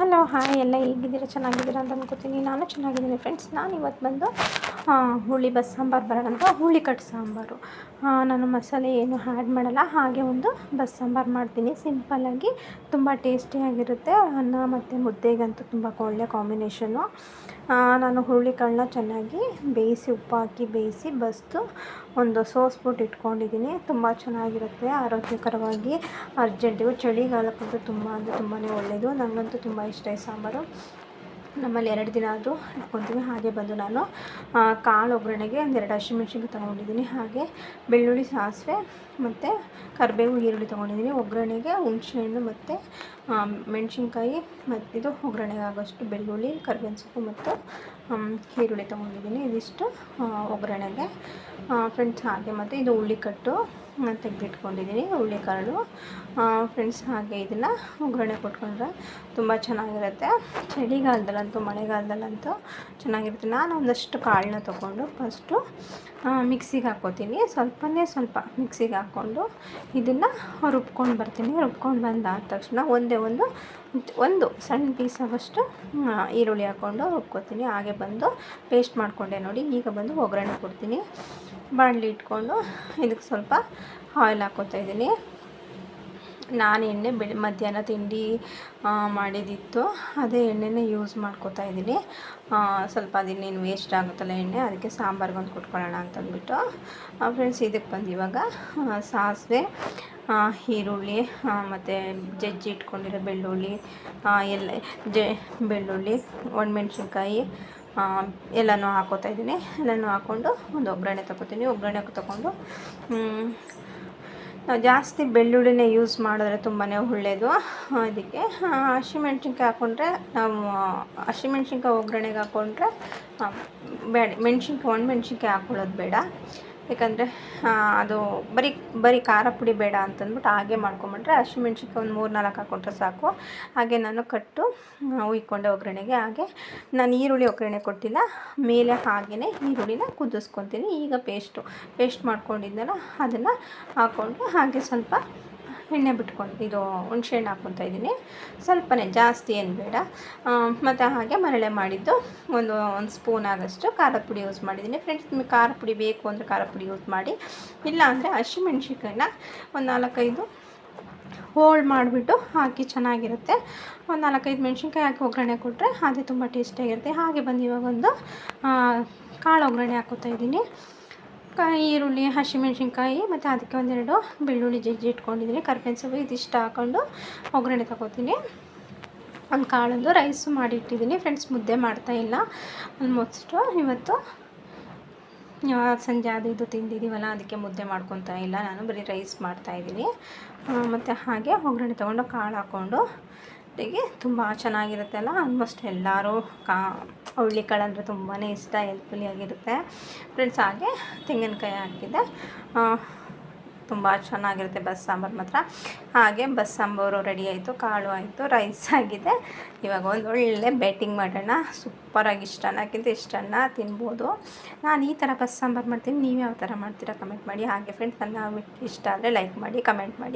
Hello, hi ಎಲ್ಲ ಹೇಗಿದ್ದೀರಾ? ಚೆನ್ನಾಗಿದ್ದೀರಾ ಅಂತ ಅನ್ಕೋತೀನಿ. ನಾನು ಚೆನ್ನಾಗಿದ್ದೀನಿ ಫ್ರೆಂಡ್ಸ್ ನಾನು ಇವತ್ತು ಬಂದು ಹುಳಿ ಬಸ್ ಸಾಂಬಾರು ಬರೋಣ ಅಂತ, ಹುಳಿ ಕಟ್ ಸಾಂಬಾರು. ನಾನು ಮಸಾಲೆ ಏನು ಆ್ಯಡ್ ಮಾಡಲ್ಲ, ಹಾಗೆ ಒಂದು ಬಸ್ ಸಾಂಬಾರು ಮಾಡ್ತೀನಿ. ಸಿಂಪಲ್ಲಾಗಿ ತುಂಬ ಟೇಸ್ಟಿಯಾಗಿರುತ್ತೆ ಅನ್ನ ಮತ್ತು ಮುದ್ದೆಗಂತೂ ತುಂಬ ಒಳ್ಳೆ ಕಾಂಬಿನೇಷನ್ನು ನಾನು ಹುರುಳಿಕಾಳನ್ನ ಚೆನ್ನಾಗಿ ಬೇಯಿಸಿ, ಉಪ್ಪು ಹಾಕಿ ಬೇಯಿಸಿ ಬಸ್ದು ಒಂದು ಸೋಸ್ಬಿಟ್ಟು ಇಟ್ಕೊಂಡಿದ್ದೀನಿ. ತುಂಬ ಚೆನ್ನಾಗಿರುತ್ತೆ, ಆರೋಗ್ಯಕರವಾಗಿ, ಅರ್ಜೆಂಟಿಗೂ ಚಳಿಗಾಲಕ್ಕಂತೂ ತುಂಬ ಅಂದರೆ ತುಂಬಾ ಒಳ್ಳೆಯದು ನನಗಂತೂ ತುಂಬ ಇಷ್ಟ ಈ ಸಾಂಬಾರು. ನಮ್ಮಲ್ಲಿ ಎರಡು ದಿನ ಆದರೂ ಇಟ್ಕೊತೀವಿ. ಹಾಗೆ ಬಂದು ನಾನು ಕಾಳು ಒಗ್ಗರಣೆಗೆ ಒಂದೆರಡು ಹಸಿಮೆಣ್ಸಿನ್ಕಾಯಿ ತೊಗೊಂಡಿದ್ದೀನಿ. ಹಾಗೆ ಬೆಳ್ಳುಳ್ಳಿ ಸಾಸಿವೆ ಮತ್ತು ಕರಿಬೇವು ಈರುಳ್ಳಿ ತೊಗೊಂಡಿದ್ದೀನಿ. ಒಗ್ಗರಣೆಗೆ ಹುಣಸೆಹಣ್ಣು ಮತ್ತು ಮೆಣಸಿನ್ಕಾಯಿ, ಮತ್ತು ಇದು ಒಗ್ಗರಣೆಗೆ ಆಗೋಷ್ಟು ಬೆಳ್ಳುಳ್ಳಿ, ಕರ್ಬೇವಿನ ಸೊಪ್ಪು ಮತ್ತು ಈರುಳ್ಳಿ ತೊಗೊಂಡಿದ್ದೀನಿ. ಇದಿಷ್ಟು ಒಗ್ಗರಣೆಗೆ. ಫ್ರೆಂಡ್ಸ್ ಹಾಗೆ ಮತ್ತು ಇದು ಉಳ್ಳಿಕಟ್ಟು ತೆಗೆದಿಟ್ಕೊಂಡಿದ್ದೀನಿ ಹುಳ್ಳಿಕಾಳು ಫ್ರೆಂಡ್ಸ್ ಹಾಗೆ ಇದನ್ನು ಒಗ್ಗರಣೆ ಕೊಟ್ಕೊಂಡ್ರೆ ತುಂಬ ಚೆನ್ನಾಗಿರುತ್ತೆ. ಚಳಿಗಾಲದಲ್ಲಂತೂ, ಮಳೆಗಾಲದಲ್ಲಂತೂ ಚೆನ್ನಾಗಿರುತ್ತೆ. ನಾನು ಒಂದಷ್ಟು ಕಾಳನ್ನ ತೊಗೊಂಡು ಫಸ್ಟು ಮಿಕ್ಸಿಗೆ ಹಾಕ್ಕೋತೀನಿ. ಸ್ವಲ್ಪನೇ ಸ್ವಲ್ಪ ಮಿಕ್ಸಿಗೆ ಹಾಕ್ಕೊಂಡು ಇದನ್ನು ರುಬ್ಕೊಂಡು ಬರ್ತೀನಿ. ರುಬ್ಕೊಂಡು ಬಂದಾದ ತಕ್ಷಣ ಒಂದೇ ಒಂದು ಒಂದು ಸಣ್ಣ ಪೀಸ್ ಆಗೋಷ್ಟು ಈರುಳ್ಳಿ ಹಾಕ್ಕೊಂಡು ರುಬ್ಕೋತೀನಿ. ಹಾಗೆ ಬಂದು ಪೇಸ್ಟ್ ಮಾಡಿಕೊಂಡೆ ನೋಡಿ. ಈಗ ಬಂದು ಒಗ್ಗರಣೆ ಕೊಡ್ತೀನಿ. ಬಾಣಲಿ ಇಟ್ಕೊಂಡು ಇದಕ್ಕೆ ಸ್ವಲ್ಪ ಆಯಿಲ್ ಹಾಕೋತಾ ಇದ್ದೀನಿ. ನಾನು ಎಣ್ಣೆ ಬೆಳೆ ಮಧ್ಯಾಹ್ನ ತಿಂಡಿ ಮಾಡಿದಿತ್ತು. ಅದೇ ಎಣ್ಣೆನೇ ಯೂಸ್ ಮಾಡ್ಕೋತಾ ಇದ್ದೀನಿ. ಸ್ವಲ್ಪ ಅದಿನ್ನೇನು ವೇಸ್ಟ್ ಆಗುತ್ತಲ್ಲ ಎಣ್ಣೆ, ಅದಕ್ಕೆ ಸಾಂಬಾರ್ಗೊಂದು ಕೊಟ್ಕೊಳ್ಳೋಣ ಅಂತಂದ್ಬಿಟ್ಟು. ಫ್ರೆಂಡ್ಸ್ ಇದಕ್ಕೆ ಬಂದು ಇವಾಗ ಸಾಸಿವೆ ಈರುಳ್ಳಿ ಮತ್ತು ಜಜ್ಜಿ ಇಟ್ಕೊಂಡಿರೋ ಬೆಳ್ಳುಳ್ಳಿ ಎಲ್ಲ ಜ, ಬೆಳ್ಳುಳ್ಳಿ, ಒಣಮೆಣ್ಸಿನ್ಕಾಯಿ ಎಲ್ಲನೂ ಹಾಕೋತಾ ಇದ್ದೀನಿ. ಎಲ್ಲನೂ ಹಾಕ್ಕೊಂಡು ಒಂದು ಒಗ್ಗರಣೆ ತಗೋತೀನಿ. ಒಗ್ಗರಣೆ ತಗೊಂಡು ಜಾಸ್ತಿ ಬೆಳ್ಳುಳ್ಳಿನೇ ಯೂಸ್ ಮಾಡಿದ್ರೆ ತುಂಬಾ ಒಳ್ಳೆಯದು ಅದಕ್ಕೆ ಹಸಿಮೆಣ್ಸಿನ್ಕಾಯಿ ಹಾಕ್ಕೊಂಡ್ರೆ ನಾವು ಹಸಿಮೆಣ್ಸಿನ್ಕಾಯಿ ಒಗ್ಗರಣೆಗೆ ಹಾಕ್ಕೊಂಡ್ರೆ ಬೇಡ. ಮೆಣ್ಸಿನ್ಕಾಯಿ ಒಣ ಮೆಣ್ಸಿನ್ಕಾಯಿ ಹಾಕ್ಕೊಳ್ಳೋದು ಬೇಡ. ಯಾಕಂದರೆ ಅದು ಬರೀ ಬರೀ ಖಾರ ಪುಡಿ ಬೇಡ ಅಂತಂದ್ಬಿಟ್ಟು ಹಾಗೆ ಮಾಡ್ಕೊಂಬಿಟ್ರೆ ಹಸಿಮೆಣ್ಸಿನ್ಕಾಯಿ ಒಂದು ಮೂರು ನಾಲ್ಕು ಹಾಕ್ಕೊಂಡ್ರೆ ಸಾಕು. ಹಾಗೆ ನಾನು ಕಟ್ಟು ಉಯ್ಕೊಂಡೆ ಒಗ್ಗರಣೆಗೆ. ಹಾಗೆ ನಾನು ಈರುಳ್ಳಿ ಒಗ್ಗರಣೆ ಕೊಟ್ಟಿಲ್ಲ. ಮೇಲೆ ಹಾಗೆಯೇ ಈರುಳ್ಳಿನ ಕುದಿಸ್ಕೊತೀನಿ. ಈಗ ಪೇಸ್ಟು ಪೇಸ್ಟ್ ಮಾಡ್ಕೊಂಡಿದ್ದೆಲ್ಲ ಅದನ್ನು ಹಾಕ್ಕೊಂಡು ಹಾಗೆ ಸ್ವಲ್ಪ ಎಣ್ಣೆ ಬಿಟ್ಕೊಂಡು, ಇದು ಹುಣಸೆ ಹಣ್ಣು ಹಾಕ್ಕೊತಾ ಇದ್ದೀನಿ. ಸ್ವಲ್ಪನೇ ಜಾಸ್ತಿ ಏನು ಬೇಡ. ಮತ್ತು ಹಾಗೆ ಮರಳೆ ಮಾಡಿದ್ದು ಒಂದು ಒಂದು ಸ್ಪೂನ್ ಆದಷ್ಟು ಖಾರದ ಪುಡಿ ಯೂಸ್ ಮಾಡಿದ್ದೀನಿ. ಫ್ರೆಂಡ್ಸ್ ನಿಮಗೆ ಖಾರ ಪುಡಿ ಬೇಕು ಅಂದರೆ ಖಾರ ಪುಡಿ ಯೂಸ್ ಮಾಡಿ. ಇಲ್ಲ ಅಂದರೆ ಹಸಿಮೆಣ್ಸಿನ್ಕಾಯಿನ ಒಂದು ನಾಲ್ಕೈದು ಹೋಳು ಮಾಡಿಬಿಟ್ಟು ಹಾಕಿ ಚೆನ್ನಾಗಿರುತ್ತೆ. ಒಂದು ನಾಲ್ಕೈದು ಮೆಣಸಿನ್ಕಾಯಿ ಹಾಕಿ ಒಗ್ಗರಣೆ ಕೊಟ್ಟರೆ ಅದೇ ತುಂಬ ಟೇಸ್ಟಿಯಾಗಿರುತ್ತೆ ಹಾಗೆ ಬಂದು ಇವಾಗ ಒಂದು ಕಾಳು ಒಗ್ಗರಣೆ ಹಾಕೋತಾ ಇದ್ದೀನಿ. ಕಾಯಿ, ಈರುಳ್ಳಿ, ಹಸಿಮೆಣ್ಸಿನ್ಕಾಯಿ, ಮತ್ತು ಅದಕ್ಕೆ ಒಂದೆರಡು ಬೆಳ್ಳುಳ್ಳಿ ಜಜ್ಜಿ ಇಟ್ಕೊಂಡಿದ್ದೀನಿ. ಕರ್ಬೇವಿನ ಸೊಪ್ಪು ಇದಿಷ್ಟು ಹಾಕ್ಕೊಂಡು ಒಗ್ಗರಣೆ ತಗೋತೀನಿ. ಒಂದು ಕಾಳೊಂದು ರೈಸು ಮಾಡಿ ಇಟ್ಟಿದ್ದೀನಿ ಫ್ರೆಂಡ್ಸ್, ಮುದ್ದೆ ಮಾಡ್ತಾ ಇಲ್ಲ. ಆಲ್ಮೋಸ್ಟು ಇವತ್ತು ಸಂಜೆ ಅದು ಇದು ತಿಂದಿದ್ದೀವಲ್ಲ, ಅದಕ್ಕೆ ಮುದ್ದೆ ಮಾಡ್ಕೊತಾ ಇಲ್ಲ. ನಾನು ಬರೀ ರೈಸ್ ಮಾಡ್ತಾಯಿದ್ದೀನಿ ಮತ್ತು ಹಾಗೆ ಒಗ್ಗರಣೆ ತೊಗೊಂಡು ಕಾಳು ಹಾಕ್ಕೊಂಡು ಜೊತೆಗೆ ತುಂಬ ಚೆನ್ನಾಗಿರುತ್ತೆ ಅಲ್ಲ ಆಲ್ಮೋಸ್ಟ್ ಎಲ್ಲರೂ ಕಾ ಹುಳ್ಳಿಕಾಳು ಅಂದರೆ ತುಂಬಾ ಇಷ್ಟ ಆಗಿರುತ್ತೆ. ಫ್ರೆಂಡ್ಸ್ ಹಾಗೆ ತೆಂಗಿನಕಾಯಿ ಹಾಕಿದ್ದೆ ತುಂಬ ಚೆನ್ನಾಗಿರುತ್ತೆ ಬಸ್ ಸಾಂಬಾರು ಮಾತ್ರ. ಹಾಗೆ ಬಸ್ ಸಾಂಬಾರು ರೆಡಿ ಆಯಿತು, ಕಾಳು ಆಯಿತು ರೈಸ್ ಆಗಿದೆ. ಇವಾಗ ಒಂದು ಒಳ್ಳೆ ಬ್ಯಾಟಿಂಗ್ ಮಾಡೋಣ. ಸೂಪರಾಗಿ ಇಷ್ಟನಕ್ಕಿಂತ ಇಷ್ಟನ್ನ ತಿನ್ಬೋದು. ನಾನು ಈ ಥರ ಬಸ್ ಸಾಂಬಾರು ಮಾಡ್ತೀನಿ, ನೀವು ಯಾವ ಥರ ಮಾಡ್ತೀರಾ? ಕಮೆಂಟ್ ಮಾಡಿ. ಹಾಗೆ ಫ್ರೆಂಡ್ಸ್ ನನ್ನ ಇಷ್ಟ ಆದರೆ ಲೈಕ್ ಮಾಡಿ ಕಮೆಂಟ್ ಮಾಡಿ.